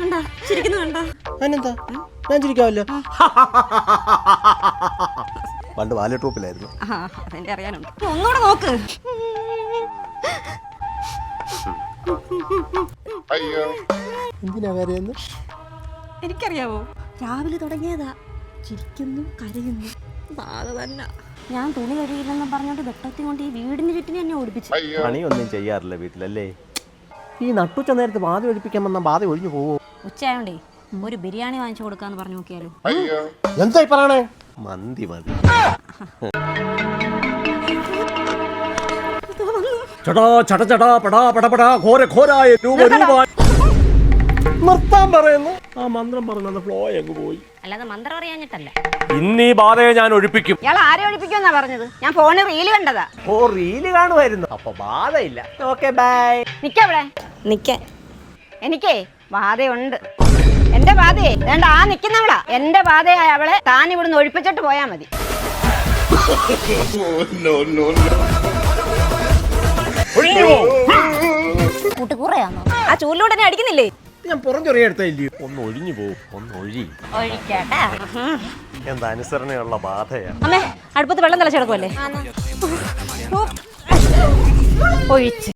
കണ്ട? ശരിക്കുന്നു കണ്ടോ? അതിനെന്താ? ഞാൻ ചിരിക്കാമല്ലോ. പണ്ട് വാല ടോപ്പിലായിരുന്നു ആ അതെന്റെ അറിയാനുണ്ട്. ഒന്നുകൂടെ നോക്ക്. എന്തിനാ കരയെന്ന്? എനിക്കറിയാവോ രാവിലെ തുടങ്ങിയതാ. ചിരിക്കുന്നു കരയുന്നു. ബാധ തന്നെ. ഞാൻ തുണി കഴിയില്ലെന്ന് പറഞ്ഞോണ്ട് വെട്ടത്തി കൊണ്ട് ഈ വീടിന് ചുറ്റിനെ എന്നെ ഓടിപ്പിച്ചു. പണിയൊന്നും ചെയ്യാറില്ല വീട്ടിലല്ലേ? ഈ നട്ടുച്ച നേരത്ത് ബാധ ഒഴിപ്പിക്കാൻ വന്ന ബാധ ഒഴിഞ്ഞു പോവോ? ഉച്ചയായോണ്ടേ ഒരു ബിരിയാണി വാങ്ങിച്ചു കൊടുക്കാന്ന് പറഞ്ഞു നോക്കിയാലോ. എന്തായി പറയണേ? മന്തി മതി. ചടാ ചട ചടാ പടാ പട പടാ ഘോര ഘോരായ രൂപ രൂപ നിർത്താൻ പറയുന്നു. ആ മന്ത്രം പറഞ്ഞത് ഫ്ലോ അങ്ങ് പോയി. അല്ലാതെ മന്ത്രം അറിയാഞ്ഞിട്ടല്ല. ഈ ബാധയെ ഞാൻ ഒഴിപ്പിക്കും. ഇയാൾ ആരെ ഒഴിപ്പിക്കുമെന്നാ പറഞ്ഞത്? ഞാൻ ഫോണിൽ റീൽ കണ്ടതാ. ഓ റീൽ കാണുമായിരുന്നു. അപ്പൊ ബാധയില്ല ഓക്കെ ബൈ നിക്കവിടെ നിക്ക. എനിക്കേ ബാധയുണ്ട് എന്റെ ബാധയെ വേണ്ട ആ നിക്കുന്നവളാ. എന്റെ ബാധയായ അവളെ താൻ ഇവിടുന്ന് ഒഴിപ്പിച്ചിട്ട് പോയാ മതി. കൂട്ടുകൂറയാന്നോ? ആ ചൂലിലൂടെ അടിക്കുന്നില്ലേ? ഞാൻ പുറം ചൊറിയ എടുത്തില്ലയോ ഒന്ന് ഒഴിഞ്ഞു പോവും ഒന്ന് ഒഴി. ഒഴിക്കട്ടെ. എന്താ അനുസരണയുള്ള ബാധയാ. അമ്മേ അടുപ്പത്ത് വെള്ളം തിളച്ചെടുക്കുമല്ലേ ഒഴിച്ച്.